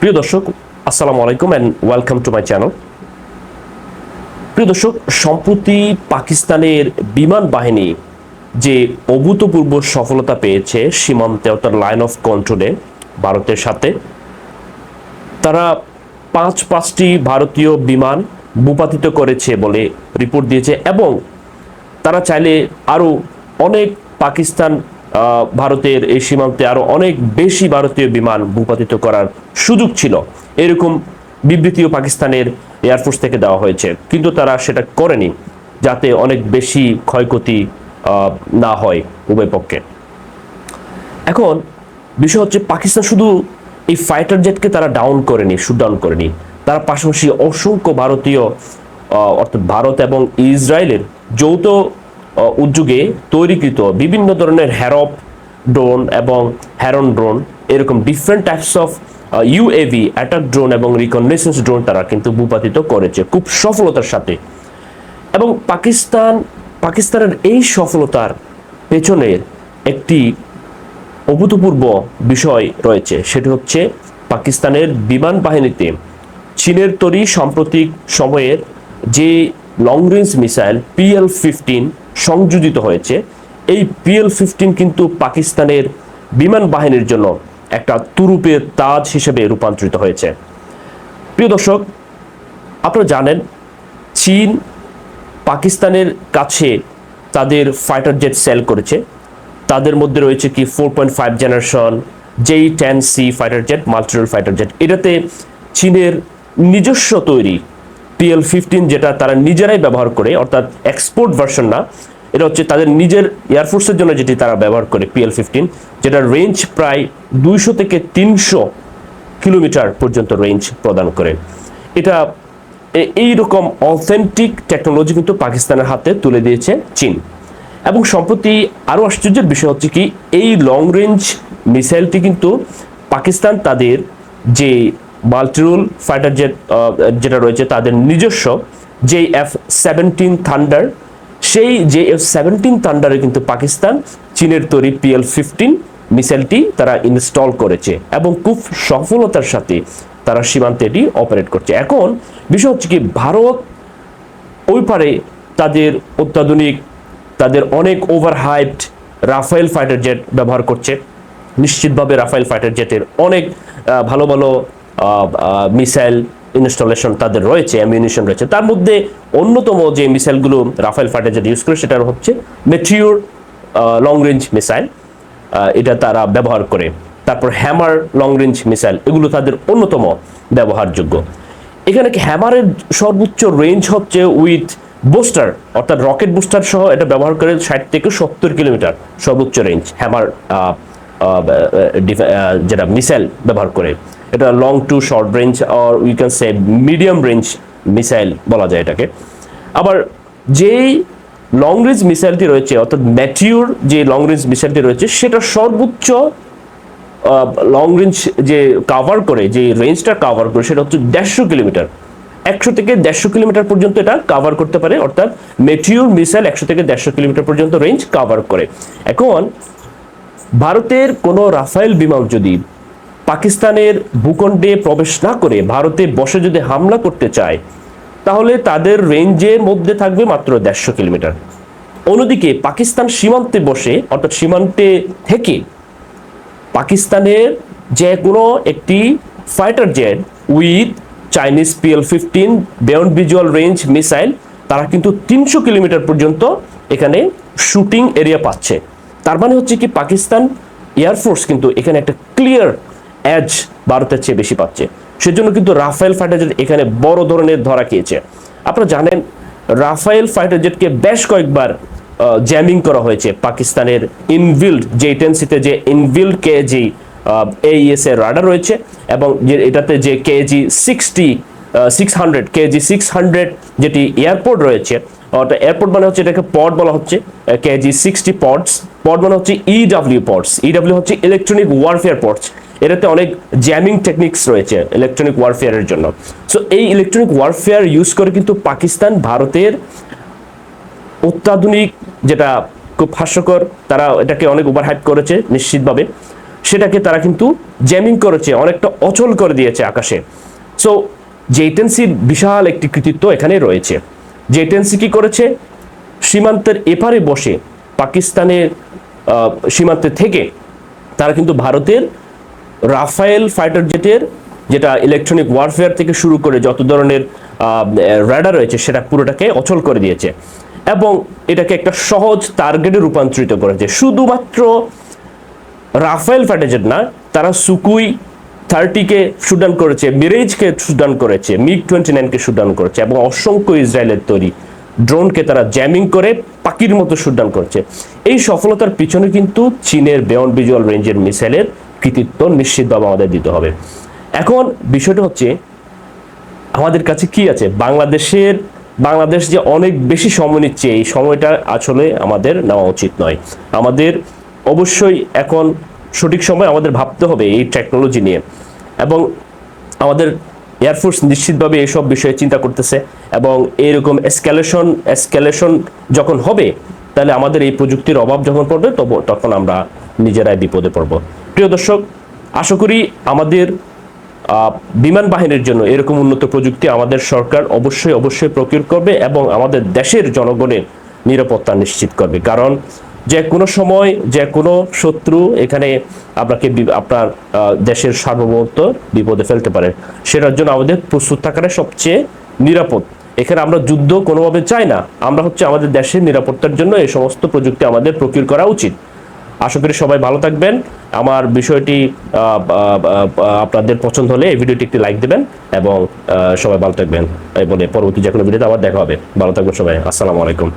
প্রিয় দর্শক, আসসালামু আলাইকুম and welcome to my channel প্রিয় দর্শক, সম্প্রতি পাকিস্তানের বিমান বাহিনী যে অভূতপূর্ব সফলতা পেয়েছে সীমান্তে অর্থাৎ লাইন অফ কন্ট্রোলে ভারতের সাথে, তারা পাঁচ পাঁচটি ভারতীয় বিমান ভূপাতিত করেছে বলে রিপোর্ট দিয়েছে এবং তারা চাইলে আরও অনেক পাকিস্তান ভারতের এই সীমান্তে আরও অনেক বেশি ভারতীয় বিমান ভূপাতিত করার সুযোগ ছিল। এরকম বিবৃতিও পাকিস্তানের এয়ারফোর্স থেকে দেওয়া হয়েছে। কিন্তু তারা সেটা করেনি, যাতে অনেক বেশি ক্ষয়ক্ষতি না হয় উভয় পক্ষে। এখন বিষয় হচ্ছে, পাকিস্তান শুধু এই ফাইটার জেটকে তারা ডাউন করেনি শুট ডাউন করেনি। তার পাশাপাশি অসংখ্য ভারতীয় অর্থাৎ ভারত এবং ইসরায়েলের যৌথ উদ্যোগে তৈরিকৃত বিভিন্ন ধরনের হ্যারপ ড্রোন এবং হ্যারন ড্রোন, এরকম different types of UAV attack drone এবং রিকননেসেন্স ড্রোন তারা কিন্তু ভূপাতিত করেছে খুব সফলতার সাথে। এবং পাকিস্তান, পাকিস্তানের এই সফলতার পেছনের একটি অভূতপূর্ব বিষয় রয়েছে, সেটি হচ্ছে পাকিস্তানের বিমান বাহিনীতে চীনের তৈরি সাম্প্রতিক সময়ের যে long range missile PL fifteen সংযোজিত হয়েছে। এই পিএল ফিফটিন কিন্তু পাকিস্তানের বিমান বাহিনীর জন্য একটা তুরুপের তাজ হিসেবে রূপান্তরিত হয়েছে। প্রিয় দর্শক, আপনারা জানেন, চীন পাকিস্তানের কাছে তাদের ফাইটার জেট সেল করেছে। তাদের মধ্যে রয়েছে কি four point five generation J ten C fighter jet multirole fighter jet এটাতে চীনের নিজস্ব তৈরি পিএল ফিফটিন যেটা তারা নিজেরাই ব্যবহার করে, অর্থাৎ এক্সপোর্ট ভার্সন না, এটা হচ্ছে তাদের নিজের এয়ারফোর্সের জন্য যেটি তারা ব্যবহার করে পিএল ফিফটিন যেটা রেঞ্জ প্রায় দুইশো থেকে তিনশো কিলোমিটার পর্যন্ত রেঞ্জ প্রদান করে। এটা এই রকম অথেন্টিক টেকনোলজি কিন্তু পাকিস্তানের হাতে তুলে দিয়েছে চীন। এবং সম্প্রতি আরও আশ্চর্যের বিষয় হচ্ছে কি, এই লং রেঞ্জ মিসাইলটি কিন্তু পাকিস্তান তাদের যে মাল্টিরুল ফাইটার জেট যেটা রয়েছে তাদের নিজস্ব যে এফ সেভেন্টিন থান্ডার। সেই যে এফ সেভেন্টিন থান্ডারে কিন্তু পাকিস্তান, চীনের তৈরি পিএল ফিফটিন মিসাইলটি তারা ইনস্টল করেছে এবং খুব সফলতার সাথে তারা সীমান্তে এটি অপারেট করছে। এখন বিষয় হচ্ছে কি, ভারত ওই পারে তাদের অত্যাধুনিক, তাদের অনেক over hyped Rafale fighter jet ব্যবহার করছে। নিশ্চিতভাবে রাফায়েল ফাইটার জেটের অনেক ভালো ভালো মিসাইল ইনস্টলেশন তাদের রয়েছে অ্যামিউনিশন রয়েছে। তার মধ্যে অন্যতম যে মিসাইলগুলো রাফেল ফাইটার ইউজ করে সেটা হচ্ছে মেট্রিওর লং রেঞ্জ মিসাইল এটা তারা ব্যবহার করে। তারপর হ্যামার লং রেঞ্জ মিসাইল এগুলো তাদের অন্যতম ব্যবহারযোগ্য। এখানে কি হ্যামারের সর্বোচ্চ রেঞ্জ হচ্ছে উইথ বুস্টার অর্থাৎ রকেট বুস্টার সহ এটা ব্যবহার করে ষাট থেকে সত্তর কিলোমিটার সর্বোচ্চ রেঞ্জ হ্যামার যেটা মিসাইল ব্যবহার করে। এটা long to short range or we can say medium range missile বলা যায় এটাকে। আবার যেই লং রেঞ্জ মিসাইলটি রয়েছে, অর্থাৎ ম্যাটিউর যে লং রেঞ্জ মিসাইলটি রয়েছে, সেটা সর্বোচ্চ লং রেঞ্জ যে কাভার করে, যে রেঞ্জটা কাভার করে, সেটা হচ্ছে দেড়শো কিলোমিটার। একশো থেকে দেড়শো কিলোমিটার পর্যন্ত এটা কাভার করতে পারে, অর্থাৎ মেটিউর মিসাইল একশো থেকে দেড়শো কিলোমিটার পর্যন্ত রেঞ্জ কাভার করে। এখন ভারতের কোনো রাফায়েল বিমান যদি পাকিস্তানের ভূখণ্ডে প্রবেশ না করে ভারতে বসে যদি হামলা করতে চায়, তাহলে তাদের রেঞ্জের মধ্যে থাকবে মাত্র দেড়শো কিলোমিটার। অন্যদিকে পাকিস্তান সীমান্তে বসে, অর্থাৎ সীমান্তে থেকে পাকিস্তানের যে কোনো একটি fighter jet with Chinese PL fifteen beyond visual range missile তারা কিন্তু তিনশো কিলোমিটার পর্যন্ত এখানে শুটিং এরিয়া পাচ্ছে। তার মানে হচ্ছে কি পাকিস্তান এয়ারফোর্স কিন্তু এখানে একটা ক্লিয়ার এজ ভারতের চেয়ে বেশি পাচ্ছে। সেজন্য কিন্তু রাফায়েল ফাইটার জেট এখানে বড় ধরনের ধরা খেয়েছে। আপনারা জানেন রাফায়েল ফাইটার জেটকে বেশ কয়েকবার জ্যামিং করা হয়েছে পাকিস্তানের ইনভিল্ড যে টেন্সিতে যে ইনভিল্ড কে জি এইএস এর রাডার রয়েছে এবং যে এটাতে যে KG sixty six hundred KG six hundred যেটি এয়ারপোর্ট রয়েছে অর্থাৎ এয়ারপোর্ট মানে হচ্ছে এটাকে পড বলা হচ্ছে কেজি সিক্সটি পডস পড মানে হচ্ছে ইডাব্লিউ পডস ইডাব্লিউ হচ্ছে ইলেকট্রনিক ওয়ারফেয়ার পডস এটাতে অনেক জ্যামিং টেকনিক্স রয়েছে ইলেকট্রনিক ওয়ারফেয়ারের জন্য। সো এই ইলেকট্রনিক ওয়ারফেয়ার ইউজ করে কিন্তু পাকিস্তান ভারতের অত্যাধুনিক যেটা খুব হাস্যকর, তারা এটাকে অনেক ওভারহাইপ করেছে নিশ্চিতভাবে। সেটাকে তারা কিন্তু জ্যামিং করেছে, অনেকটা অচল করে দিয়েছে আকাশে। সো জেটেন্সির বিশাল একটি কৃতিত্ব এখানে রয়েছে। জেটেন্সি কি করেছে? সীমান্তের এপারে বসে পাকিস্তানের সীমান্তে থেকে তারা কিন্তু ভারতের রাফায়েল ফাইটার জেটের, যেটা ইলেকট্রনিক ওয়ারফেয়ার থেকে শুরু করে যত ধরনের র্যাডার রয়েছে, সেটা পুরোটাকে অচল করে দিয়েছে। এবং এটাকে একটা সহজ টার্গেটে রূপান্তরিত করেছে। শুধুমাত্র রাফায়েল ফাইটার জেট না, তারা সুকুই থার্টিকে শুটডাউন করেছে, মিরেজকে শুটডাউন করেছে মিগ টোয়েন্টি নাইনকে শুটডাউন করেছে এবং অসংখ্য ইসরায়েলের তৈরি ড্রোনকে তারা জ্যামিং করে পাখির মতো শুটডাউন করছে। এই সফলতার পিছনে কিন্তু চীনের বেয়ন ভিজুয়াল রেঞ্জের মিসাইলের কৃতিত্ব নিশ্চিতভাবে আমাদের দিতে হবে। এখন বিষয়টা হচ্ছে, আমাদের কাছে কি আছে? বাংলাদেশের, বাংলাদেশ যে অনেক বেশি সময় নিচ্ছে, এই সময়টা আসলে আমাদের নেওয়া উচিত নয়। আমাদের অবশ্যই এখন সঠিক সময় আমাদের ভাবতে হবে এই টেকনোলজি নিয়ে। এবং আমাদের এয়ারফোর্স নিশ্চিতভাবে এইসব বিষয়ে চিন্তা করতেছে এবং এরকম এসক্যালেশন এসক্যালেশন যখন হবে, তাহলে আমাদের এই প্রযুক্তির অভাব যখন পড়বে, তব- তখন আমরা নিজেরাই বিপদে পড়ব। প্রিয় দর্শক, আশা করি আমাদের বিমান বাহিনীর জন্য এরকম উন্নত প্রযুক্তি আমাদের সরকার অবশ্যই অবশ্যই প্রকিউর করবে এবং আমাদের দেশের জনগণের নিরাপত্তা নিশ্চিত করবে। কারণ যে কোনো সময় যে কোনো শত্রু এখানে আপনাকে আপনার দেশের সার্বভৌমত্ব বিপদে ফেলতে পারে। সেটার জন্য আমাদের প্রস্তুত থাকাটা সবচেয়ে নিরাপদ। এখানে আমরা যুদ্ধ কোনোভাবে চাই না। আমরা হচ্ছে আমাদের দেশের নিরাপত্তার জন্য এই সমস্ত প্রযুক্তি আমাদের প্রকিউর করা উচিত। আশা করি সবাই ভালো থাকবেন। আমার বিষয়টি আপনাদের পছন্দ হলে এই ভিডিওটি একটি লাইক দেবেন এবং সবাই ভালো থাকবেন। বলে পরবর্তী যে কোনো ভিডিওতে আবার দেখা হবে। ভালো থাকবেন সবাই। আসসালামু আলাইকুম।